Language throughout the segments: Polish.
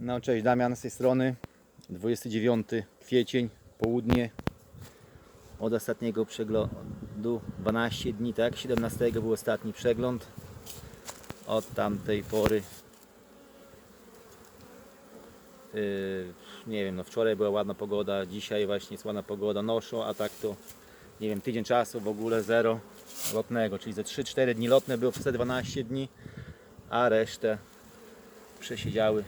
No cześć, Damian z tej strony. 29 kwiecień, południe. Od ostatniego przeglądu 12 dni, tak? 17 był ostatni przegląd. Od tamtej pory yy, nie wiem, no wczoraj była ładna pogoda, dzisiaj właśnie jest ładna pogoda, noszą, a tak to nie wiem, tydzień czasu w ogóle zero lotnego, czyli ze 3-4 dni lotne było przez te 12 dni, a resztę przesiedziały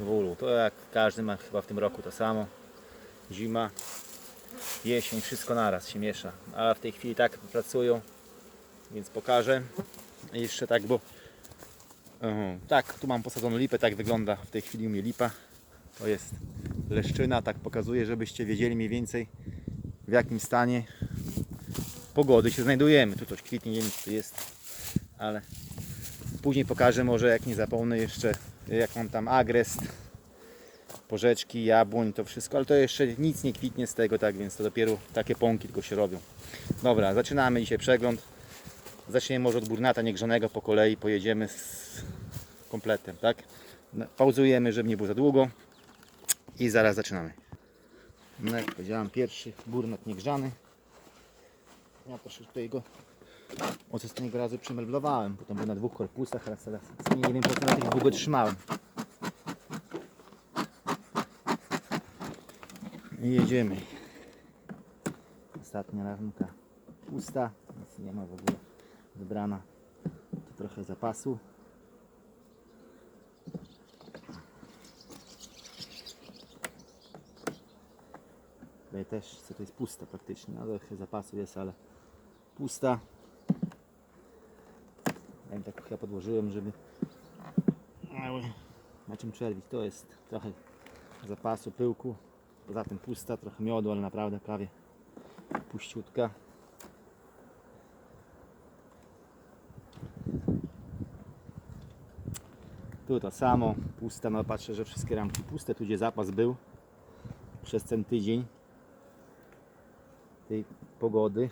w ulu. To jak każdy ma chyba w tym roku to samo. Zima, jesień, wszystko naraz się miesza. A w tej chwili tak pracują, więc pokażę. Jeszcze tak, bo tak, tu mam posadzoną lipę, tak wygląda w tej chwili u mnie lipa. To jest leszczyna, tak pokazuję, żebyście wiedzieli mniej więcej w jakim stanie pogody się znajdujemy. Tu coś kwitnie, nie wiem czy jest, ale później pokażę może jak nie zapomnę jeszcze jak mam tam agrest, porzeczki, jabłoń, to wszystko, ale to jeszcze nic nie kwitnie z tego, tak więc to dopiero takie pąki tylko się robią. Dobra, zaczynamy dzisiaj przegląd. Zaczniemy może od burnata niegrzonego po kolei, pojedziemy z kompletem, tak? No, Pauzujemy, żeby nie było za długo i zaraz zaczynamy. No jak powiedziałem, pierwszy burnat niegrzany. Ja tutaj go od ostatniego razu przemeblowałem, potem był na dwóch korpusach, teraz, teraz nie wiem po co na tych długo trzymałem. I jedziemy. Ostatnia ramka pusta, nic nie ma w ogóle wybrana. Tu trochę zapasu. Tutaj też co to jest pusta praktycznie, ale trochę zapasu jest, ale pusta. Ja ją tak chyba podłożyłem, żeby mały na czym czerwić. To jest trochę zapasu, pyłku. Poza tym pusta, trochę miodu, ale naprawdę prawie puściutka. Tu to samo, pusta, no patrzę, że wszystkie ramki puste, tu gdzie zapas był przez ten tydzień tej pogody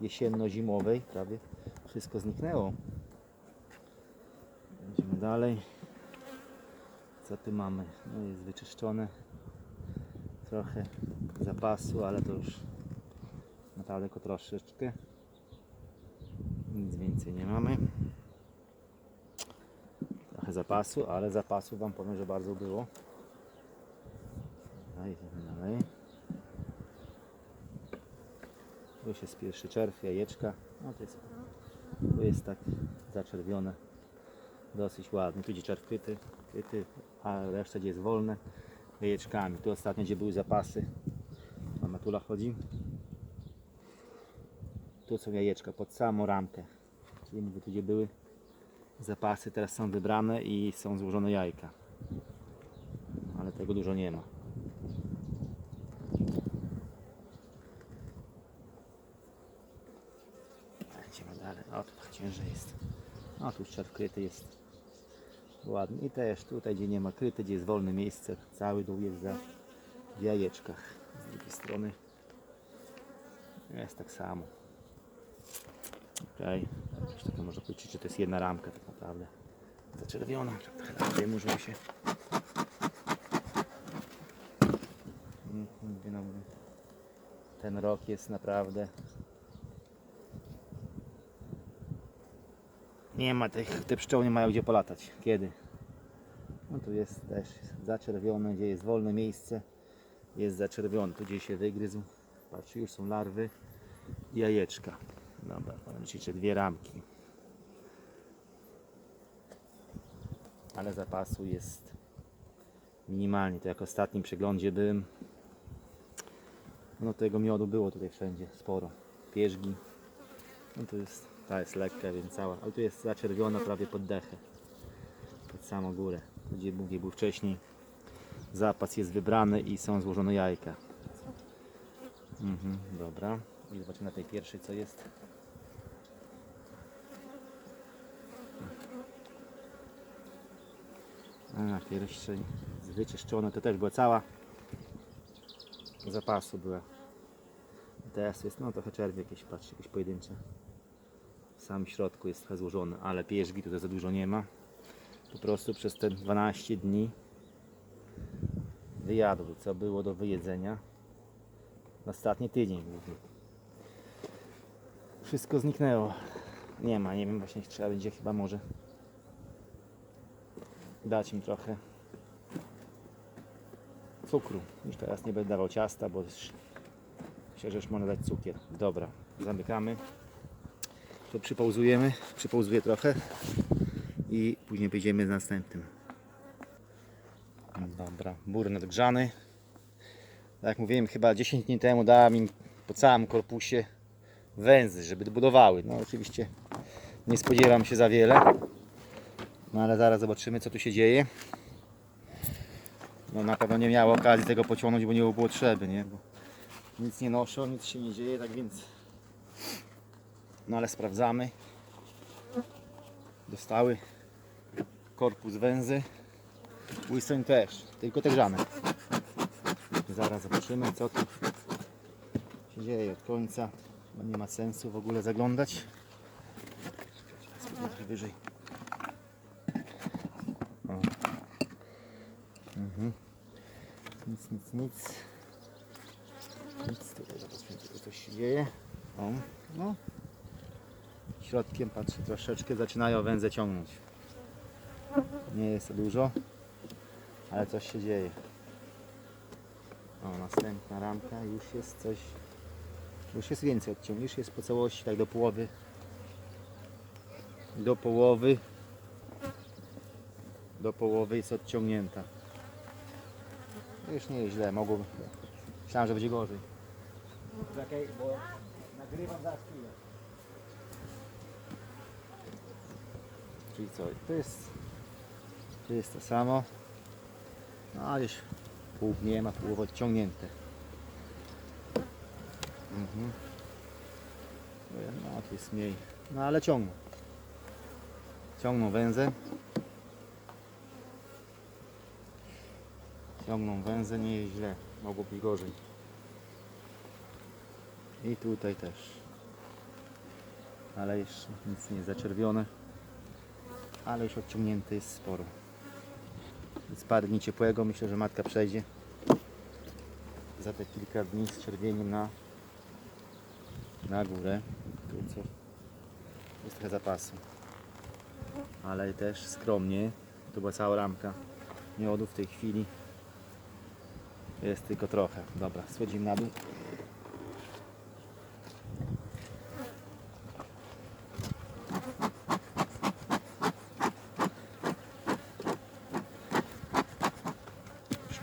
jesienno-zimowej, prawie wszystko zniknęło. Dalej. Co tu mamy? No jest wyczyszczone. Trochę zapasu, ale to już naprawdę troszeczkę. Nic więcej nie mamy. Trochę zapasu, ale zapasu Wam powiem, że bardzo było. Idziemy dalej. Tu już jest pierwszy czerw, jajeczka. No to jest, to jest tak zaczerwione. Dosyć ładnie. Tu gdzie czerw kryty, a reszta gdzie jest wolne. Jajeczkami. Tu ostatnio gdzie były zapasy. A matula chodzi. Tu są jajeczka pod samą ramkę. Czyli mówię, tu gdzie były zapasy, teraz są wybrane i są złożone jajka. Ale tego dużo nie ma. Idziemy dalej. O, tu ciężej jest. O, tu już jest. Ładnie. I też tutaj, gdzie nie ma kryty, gdzie jest wolne miejsce, cały dół jest za w jajeczkach. Z drugiej strony jest tak samo. Okej. Okay. Tak można powiedzieć, to jest jedna ramka tak naprawdę. Zaczerwiona. Trochę lepiej może się. Mówię. Ten rok jest naprawdę Nie ma tych, te pszczoły nie mają gdzie polatać. Kiedy? No tu jest też zaczerwione, gdzie jest wolne miejsce. Jest zaczerwione, tu gdzie się wygryzł. Patrzcie, już są larwy jajeczka. Dobra, powiem jeszcze dwie ramki. Ale zapasu jest minimalnie. To jak ostatnim przeglądzie byłem, no tego miodu było tutaj wszędzie sporo. Pierzgi. No to jest ta jest lekka, więc cała. Ale tu jest zaczerwiona prawie pod dechę. Pod samą górę. Tu, Gdzie mówię był wcześniej. Zapas jest wybrany i są złożone jajka. Mhm, dobra. I zobaczymy na tej pierwszej co jest. A, pierwszej wyczyszczone. To też była cała zapasu była. Teraz jest no trochę czerwie jakieś, patrz, jakieś pojedyncze w samym środku jest trochę złożony, ale pierzgi tutaj za dużo nie ma. Po prostu przez te 12 dni wyjadły, co było do wyjedzenia. na Ostatni tydzień głównie. Wszystko zniknęło. Nie ma, nie wiem, właśnie trzeba będzie chyba może dać im trochę cukru. Już teraz nie będę dawał ciasta, bo że już można dać cukier. Dobra, zamykamy. To przypauzujemy, przypauzuję trochę i później będziemy z następnym. Dobra, bur nadgrzany. Tak jak mówiłem, chyba 10 dni temu dałem im po całym korpusie węzy, żeby budowały. No oczywiście nie spodziewam się za wiele. No ale zaraz zobaczymy co tu się dzieje. No na pewno nie miało okazji tego pociągnąć, bo nie było potrzeby, nie? Bo nic nie noszą, nic się nie dzieje, tak więc no ale sprawdzamy. Dostały korpus węzy. Wilson też, tylko te grzane. Zaraz zobaczymy co tu się dzieje od końca. Bo nie ma sensu w ogóle zaglądać. Spróbuję wyżej. O. Mhm. Nic, nic, nic. Nic tutaj zobaczmy, coś się dzieje. O, no. Środkiem patrzę troszeczkę zaczynają węże ciągnąć. Nie jest to dużo, ale coś się dzieje. O, następna ramka, już jest coś, już jest więcej odciągnięć, już jest po całości, tak do połowy. Do połowy, do połowy jest odciągnięta. Już nie jest źle, mogło, myślałem, że będzie gorzej. Czekaj, bo nagrywam za Czyli co, to jest, to jest to samo. No ale już pół nie ma, połowa odciągnięte. Mhm. No tu jest mniej. No ale ciągną. Ciągną węzę. Ciągną węzę, nie jest źle. Gorzej. I tutaj też. Ale jeszcze nic nie jest zaczerwione. Ale już odciągnięte jest sporo. Jest parę dni ciepłego, myślę, że matka przejdzie za te kilka dni z czerwieniem na, na górę. Tu co? Jest trochę zapasu. Ale też skromnie. To była cała ramka miodu w tej chwili. Jest tylko trochę. Dobra, schodzimy na dół.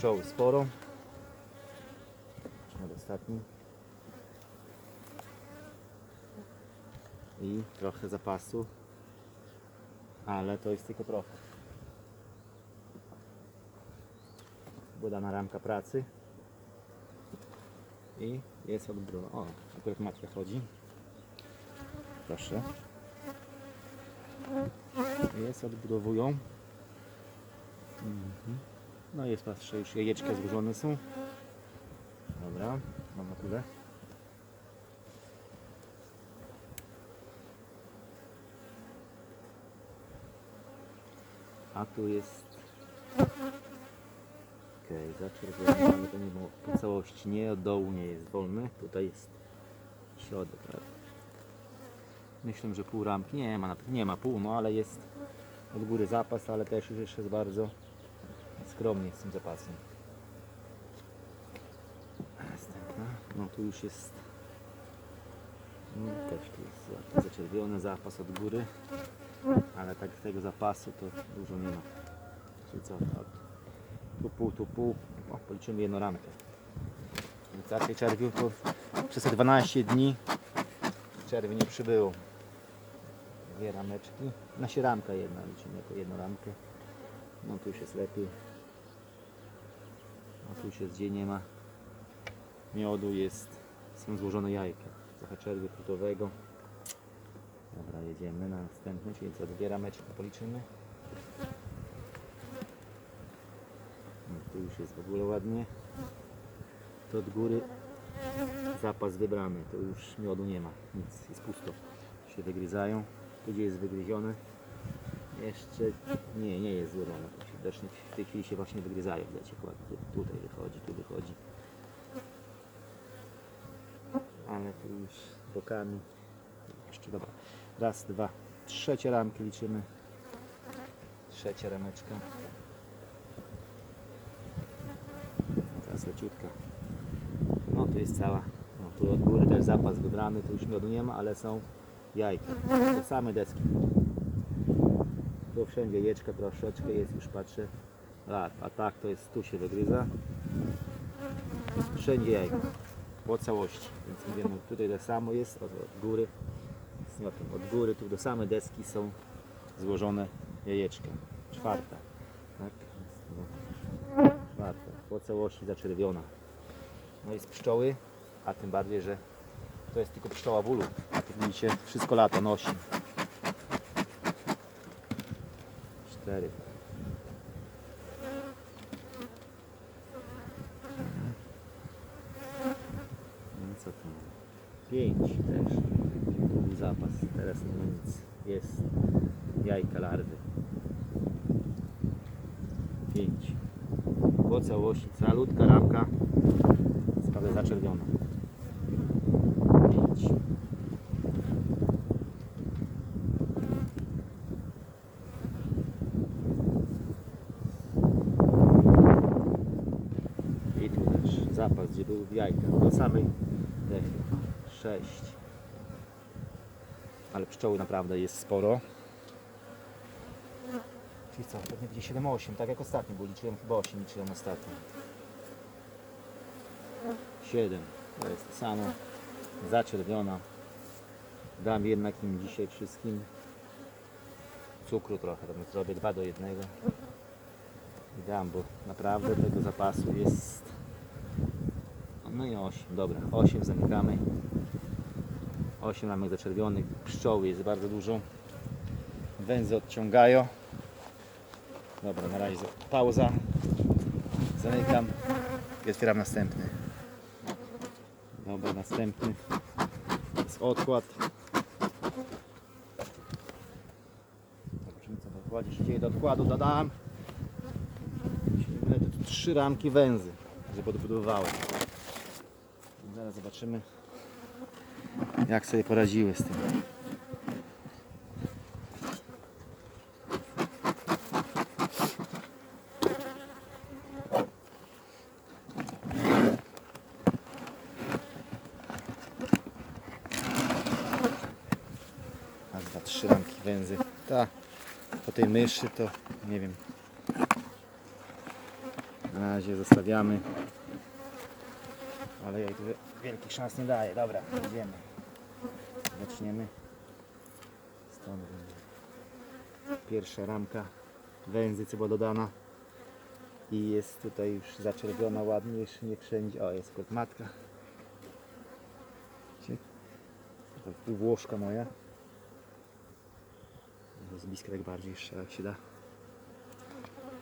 Pszczoły sporo. Od ostatni. I trochę zapasu. Ale to jest tylko trochę. Budana ramka pracy. I jest odbrowa. O, akurat matka chodzi. Proszę. Jest, odbudowują. Mhm. No jest, patrzę, już jajeczka złożone są. Dobra, mam na tyle. A tu jest... Okej, zaczerwiony, ale to nie było po całości, nie od dołu nie jest wolny. Tutaj jest środek. ale Myślę, że pół ramki, nie ma, nie ma pół, no ale jest od góry zapas, ale też już jeszcze jest bardzo skromnie z tym zapasem. Następna. No tu już jest no, też tu jest zaczerwiony zapas od góry, ale tak tego zapasu to dużo nie ma. Czyli co, no, tu pół, tu pół, o, policzymy jedną ramkę. Więc takiej czerwiu to przez te 12 dni czerwi nie przybyło. Dwie rameczki, na ramka jedna, liczymy jako jedną ramkę. No tu już jest lepiej. No tu jest gdzie nie ma miodu, jest, są złożone jajka. Trochę czerwiu frutowego. Dobra, jedziemy na następny, czyli co, dwie rameczki policzymy. No, tu już jest w ogóle ładnie. To od góry zapas wybrany, to już miodu nie ma, nic, jest pusto. Się wygryzają. Tu gdzie jest wygryzione, Jeszcze nie, nie jest złożone. Widocznie w tej chwili się właśnie wygryzają. Chyba tu, tutaj wychodzi, tu wychodzi. Ale tu już bokami. Jeszcze dobra. Raz, dwa, trzecie ramki liczymy. Trzecia rameczka. Teraz leciutka. No tu jest cała. No, tu od góry też zapas wybrany, tu już miodu nie ma, ale są jajka. Te same deski. Wszędzie jeczka troszeczkę jest, już patrzę. A, a tak to jest, tu się wygryza. Wszędzie jajka. Po całości. Więc mówimy, tutaj tak samo jest, od, od góry. No, to od góry tu do same deski są złożone jajeczka. Czwarta. Tak? No, czwarta. Po całości zaczerwiona. No i z pszczoły, a tym bardziej, że to jest tylko pszczoła bólu. A tu widzicie, wszystko lata nosi. Cztery. No co tu? Pięć też. Tu był zapas. Teraz nie ma nic. Jest jajka larwy. Pięć. Po całości calutka ramka jest prawie zaczerwiona. Pięć. I tu też zapas, gdzie był samej dechy. Sześć. Ale pszczoły naprawdę jest sporo. Czyli co, pewnie będzie 7-8, tak jak ostatnio, bo liczyłem chyba 8, liczyłem ostatnio. 7, to jest samo. Zaczerwiona. Dam jednak im dzisiaj wszystkim cukru trochę, zrobię 2 do 1. I dam, bo naprawdę tego zapasu jest. No i 8, dobra, 8 zamykamy. 8 mamy zaczerwionych, pszczoły jest bardzo dużo. Węzy odciągają. Dobra, na razie pauza. Zamykam i otwieram następny. Dobra, następny jest odkład. Zobaczymy co w odkładzie się dzieje. Do odkładu tu trzy ramki węzy, że podbudowałem. Zobaczymy jak sobie poradziły z tym. Raz, tej myszy to nie wiem. Na razie zostawiamy. Ale tu wielkich szans nie daje. Dobra, idziemy. Zaczniemy. Stąd pierwsza ramka węzy, co była dodana. I jest tutaj już zaczerwiona ładnie, jeszcze nie wszędzie. O, jest kot matka. To półwłoszka moja. Z bliska tak bardziej jeszcze jak się da.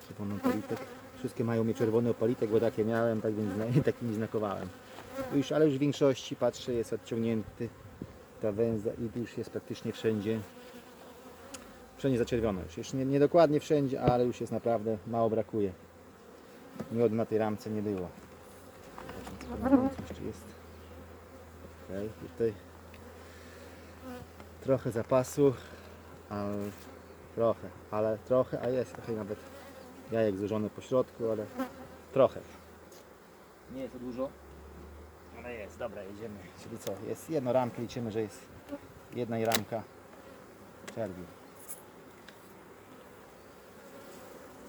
Czerwony opalitek. Wszystkie mają mnie czerwony opalitek, bo takie miałem, tak więc takimi znakowałem. Już, ale już w większości patrzę jest odciągnięty ta węza i już jest praktycznie wszędzie wszędzie zaczerwiona już. Jeszcze nie, nie dokładnie wszędzie, ale już jest naprawdę mało brakuje. Miodu na tej ramce nie było. Jeszcze jest. Okej, tutaj trochę zapasu, ale trochę, ale trochę, a jest trochę nawet jajek złożone po środku, ale trochę. Nie jest to dużo, ale jest, dobra, jedziemy. Czyli co, jest jedno ramkę, liczymy, że jest jedna i ramka czerwiu.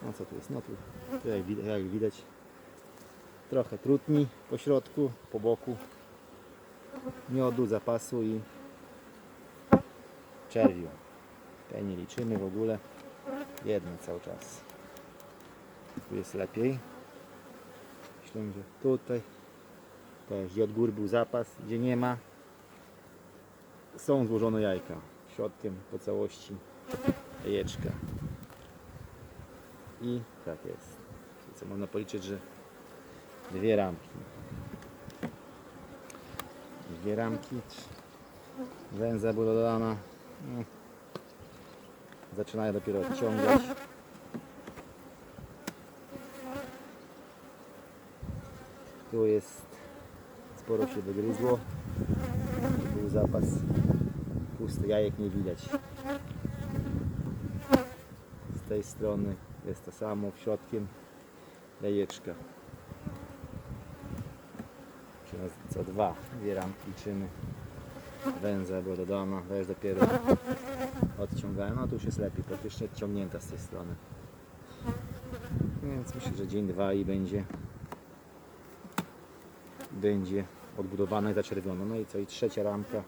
No co tu jest? No tu, tu jak, widać, jak widać trochę trutni po środku, po boku miodu, zapasu i czerwiu. Tutaj nie liczymy w ogóle. Jedno cały czas. Tu jest lepiej. Myślę, że tutaj też gdzie od góry był zapas, gdzie nie ma są złożone jajka. Środkiem po całości jajeczka. I tak jest. Co można policzyć, że dwie ramki. Dwie ramki. Węza była dodana. No. zaczynają dopiero odciągać. Tu jest sporo się wygryzło. Był zapas pusty, jajek nie widać. Z tej strony jest to samo, w środkiem jajeczka. Co dwa, dwie ramki liczymy. Węza była dodana, to jest dopiero odciągają. No tu już jest lepiej, praktycznie odciągnięta z tej strony. Więc myślę, że dzień, dwa i będzie będzie odbudowana i zaczerwiona. No i co? I trzecia ramka.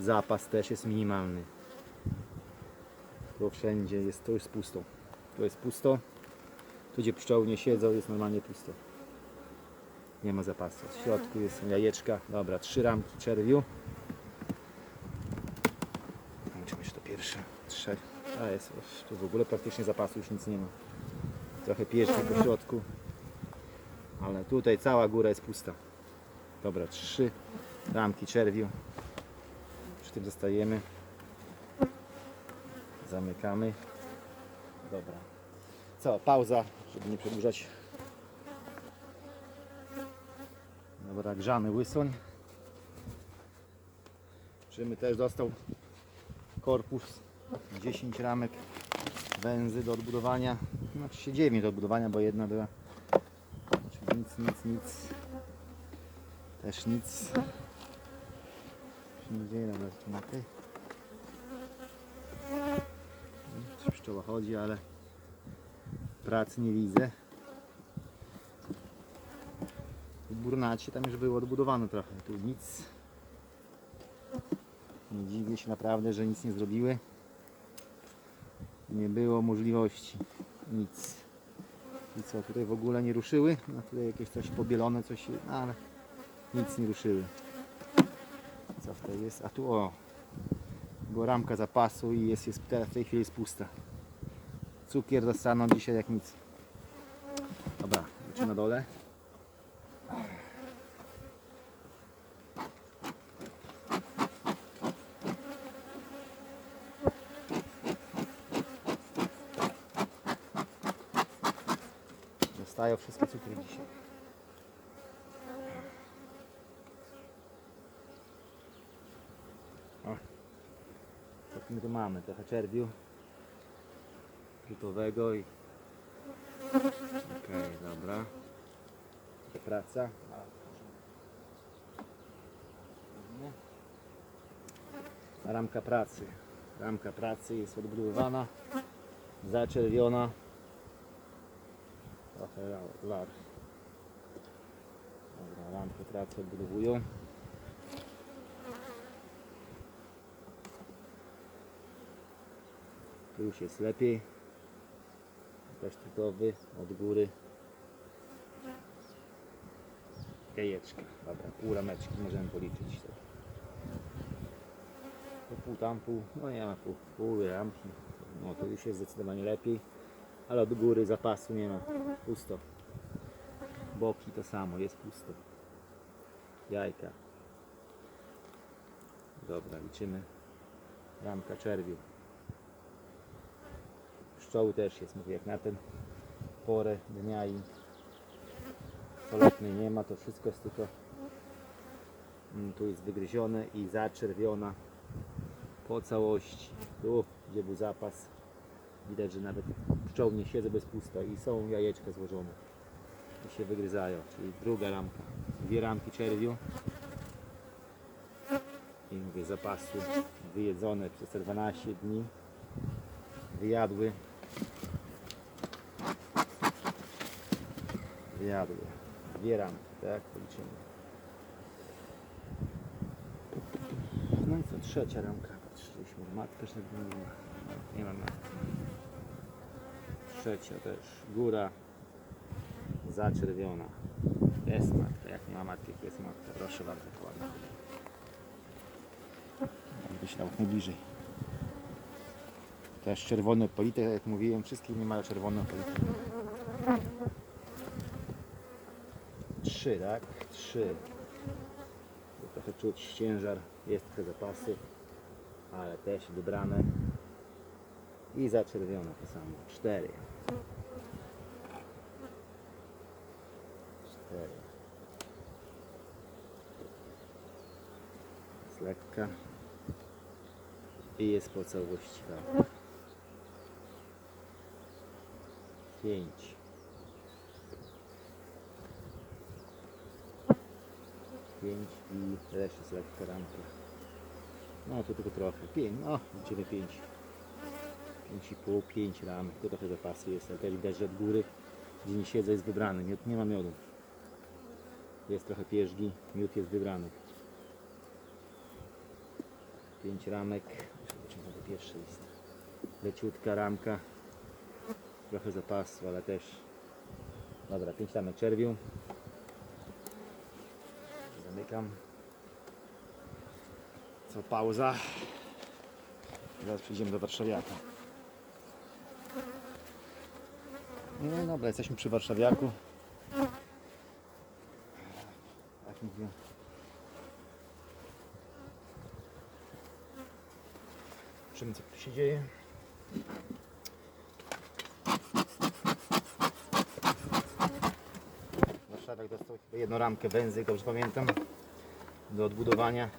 Zapas też jest minimalny. Tu wszędzie jest, to jest pusto. Tu jest pusto. Tu gdzie pszczoły nie siedzą jest normalnie pusto. Nie ma zapasu. W środku jest jajeczka. Dobra, trzy ramki czerwiu. Zobaczymy jeszcze to pierwsze. Trzy. A jest, tu w ogóle praktycznie zapasu już nic nie ma. Trochę piersi po środku. Ale tutaj cała góra jest pusta. Dobra, trzy ramki czerwiu. Przy tym zostajemy. Zamykamy. Dobra. Co, pauza, żeby nie przedłużać. Dobra, grzany łysoń. Czymy też dostał korpus 10 ramek węzy do odbudowania. Znaczy się 9 do odbudowania, bo jedna była. Czyli nic, nic, nic. Też nic. Się nie dzieje nawet na tej. Czy pszczoła chodzi, ale pracy nie widzę. W burnacie tam już było odbudowane trochę. Tu nic. Nie dziwię się naprawdę, że nic nie zrobiły. Nie było możliwości. Nic. I co, tutaj w ogóle nie ruszyły? No tutaj jakieś coś pobielone, coś, no ale nic nie ruszyły. Co tutaj jest? A tu o, była ramka zapasu i jest, jest teraz w tej chwili jest pusta. Cukier dostaną dzisiaj jak nic. Dobra, lecimy na dole. Dostają wszystkie cukry dzisiaj. My tu mamy? Trochę czerwiu rzutowego i okej, dobra. Praca. Ramka pracy. Ramka pracy jest odbudowana. Zaczerwiona. Trochę lar. Dobra, ramkę pracy odbudowują tu już jest lepiej. Pasztetowy od góry. Jajeczka dobra, pół rameczki możemy policzyć to to pół tam, pół, no nie ma pół, pół ramki no to już jest zdecydowanie lepiej. Ale od góry zapasu nie ma. Pusto. Boki to samo, jest pusto. Jajka. Dobra, liczymy. Ramka czerwiu pszczoły też jest, mówię, jak na ten porę dnia i polotnej nie ma, to wszystko jest tylko mm, tu jest wygryzione i zaczerwiona po całości. Tu, gdzie był zapas, widać, że nawet pszczoły nie siedzą bez pusta i są jajeczka złożone i się wygryzają, czyli druga ramka, dwie ramki czerwiu. I mówię, zapasu wyjedzone przez te 12 dni. Wyjadły wyjadły dwie ramki, tak? Policzymy. No i co, trzecia ramka. Patrzyliśmy, matka też nie ma. Nie ma matki. Trzecia też, góra zaczerwiona. Jest matka, jak nie ma matki, to jest matka. Proszę bardzo, dokładnie. Jakby się nawet najbliżej. Też czerwone polite, jak mówiłem, wszystkie nie mają czerwone polite. Trzy, tak? Trzy. Trochę czuć ciężar, jest trochę zapasy, ale też wybrane. I zaczerwiona to samo. Cztery. Cztery. Jest lekka. I jest po całości tak. Pięć. Pięć i reszta jest lekka ramka. No tu tylko trochę. Pięć, no będziemy pięć. Pięć i pół, pięć ram. Tu trochę zapasu jest, ale też widać, że od góry, gdzie nie siedzę, jest wybrany. Miód, nie ma miodu. Jest trochę pierzgi, miód jest wybrany. Pięć ramek. Zobaczymy, to pierwszy jest. Leciutka ramka. Trochę zapasu, ale też. Dobra, pięć ramek czerwiu. Zamykam. Co pauza. Zaraz przejdziemy do Warszawiaka. No dobra, jesteśmy przy Warszawiaku. Tak mówię. Co tu się dzieje. Warszawiak dostał chyba jedną ramkę węzy, dobrze pamiętam, do odbudowania.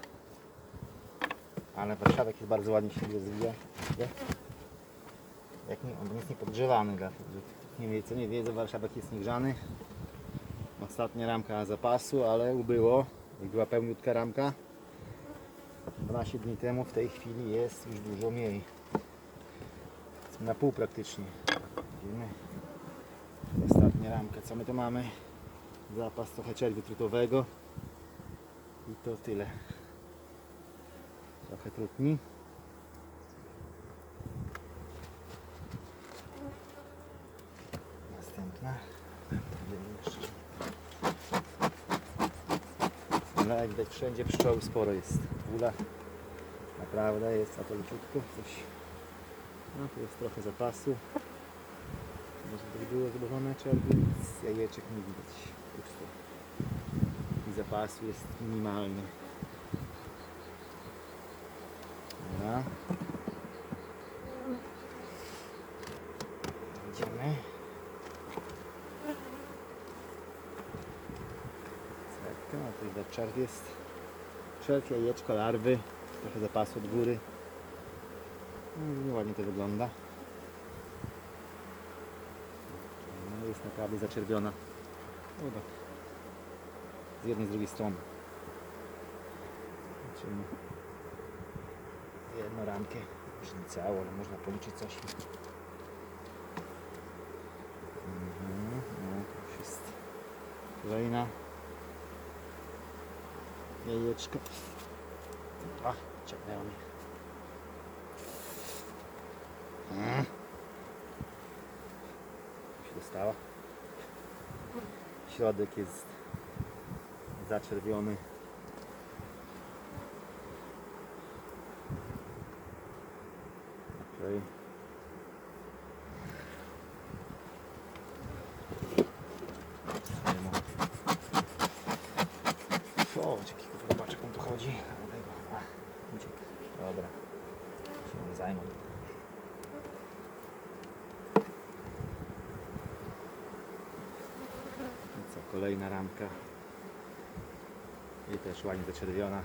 Ale Warszawiak jest bardzo ładnie się rozwija. Jak nie, on jest niepodgrzewany, że nie wie, co nie wiedzą, Warszawiak jest niegrzany. Ostatnia ramka zapasu, ale ubyło. Była pełniutka ramka. 12 dni temu, w tej chwili jest już dużo mniej. Na pół praktycznie. Widzimy. Ostatnia ramka, co my tu mamy? Zapas trochę czerwiu trutowego. I to tyle. Trochę trutni. Następna. Ale jak widać wszędzie pszczoły sporo jest. Ula naprawdę jest, a to leciutko coś. No tu jest trochę zapasu. Może tak było zbudowane czerwiec, jajeczek nie widać. Zapasu jest minimalny. Dobra. Idziemy. Cerka, no to widać czerw jest. Czerw, jajeczko, larwy. Trochę zapasu od góry. No, Nieładnie to wygląda. No, jest naprawdę zaczerwiona. No tak. Z jednej, z drugiej strony. Zobaczymy. Jedną ramkę. Już nie całą, ale można policzyć coś. Mhm, no, jest kolejna. Jajeczko. A, ciągnęło mnie. Mm. Się dostała. Środek jest zaczerwiony. Ma. O, jakiego zobaczek on tu chodzi. Dlatego, a, uciekł. Dobra. Się nim zajmę. I co, kolejna ramka. I też ładnie zaczerwiona.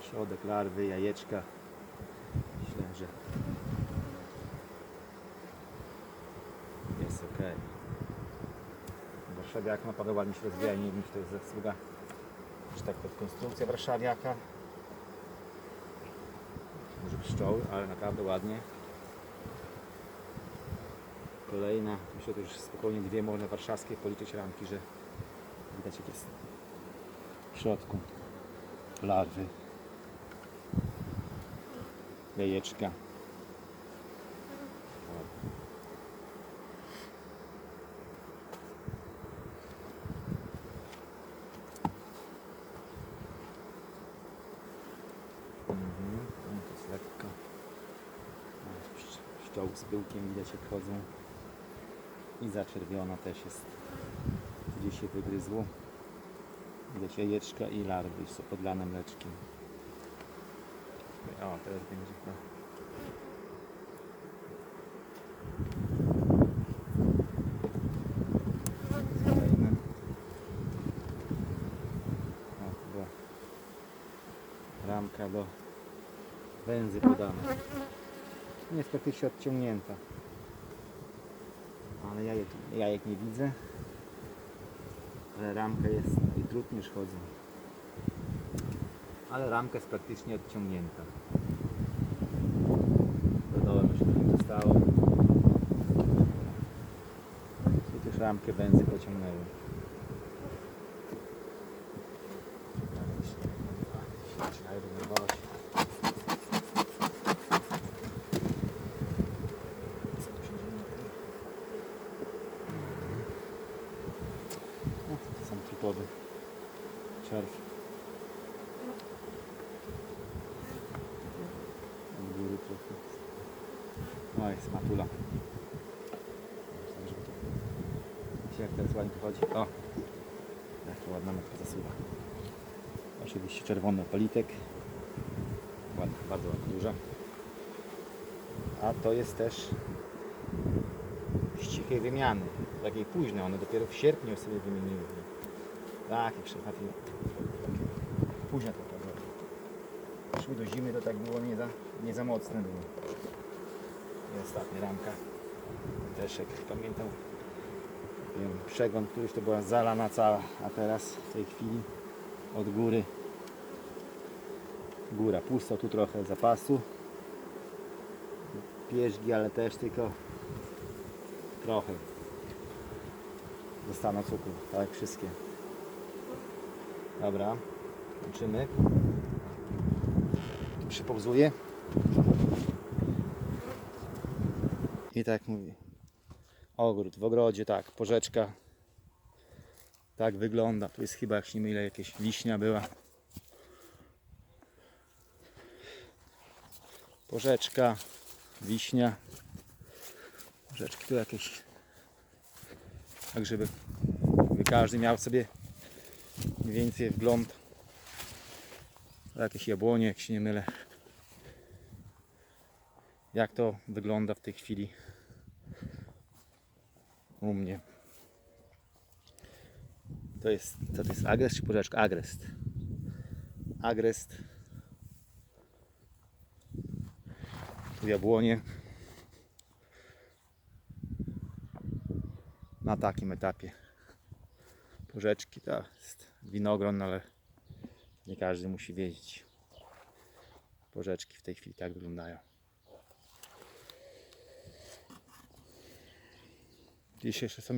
Środek larwy, jajeczka. Myślę, że jest ok. Warszawiak naprawdę ładnie się rozwija. Nie wiem, czy to jest zasługa, że tak pod konstrukcja warszawiaka. Może pszczoły, ale naprawdę ładnie. Kolejna, myślę, że już spokojnie dwie można warszawskie policzyć ramki, że widać jak jest w środku larwy, jajeczka. Mhm, z pyłkiem widać jak chodzą. I zaczerwiona też jest. Gdzieś się wygryzło. Widać jajeczka i larwy, są podlane mleczkiem. O, teraz będzie to. Kolejne. O, chyba ramka do węzy podana. Nie jest odciągnięta. Ale jajek, jajek nie widzę. Ale ramka jest i trudnie już chodzą. Ale ramka jest praktycznie odciągnięta. Do dołu już nie zostało. Tu też ramkę węzy pociągnęły. Zaczynają denerwować. Co tu się dzieje? No, to są trupody. Czerw. Od góry trochę. Oj, smatula. Myślałem, że to- Widzicie, Jak teraz ładnie tu chodzi? O! Jaka ładna matka zasuwa. Oczywiście czerwony politek. Ładna, bardzo ładna, duża. A to jest też z cichej wymiany. Takiej późnej, one dopiero w sierpniu sobie wymieniły. Tak, takie późne to było. Szły do zimy, to tak było nie za, nie za mocne było. I ostatnia ramka. Jak pamiętam, wiem, przegląd, któryś to była zalana cała, a teraz w tej chwili od góry. Góra pusto, tu trochę zapasu. Pierzgi, ale też tylko trochę. Dostaną cukru, tak wszystkie. Dobra, kończymy. Przypauzuję. I tak mówię ogród w ogrodzie, tak, porzeczka tak wygląda. Tu jest chyba, jak się nie mylę, jakieś wiśnia była. Porzeczka, wiśnia. Porzeczki tu jakieś. Tak, żeby, żeby każdy miał sobie mniej więcej wgląd. Jakieś jabłonie, jak się nie mylę. Jak to wygląda w tej chwili u mnie. To jest, co to jest agrest czy porzeczka? Agrest. Agrest. Tu jabłonie. Na takim etapie. Porzeczki to jest winogron, ale nie każdy musi wiedzieć. Porzeczki w tej chwili tak wyglądają. Gdzieś jeszcze są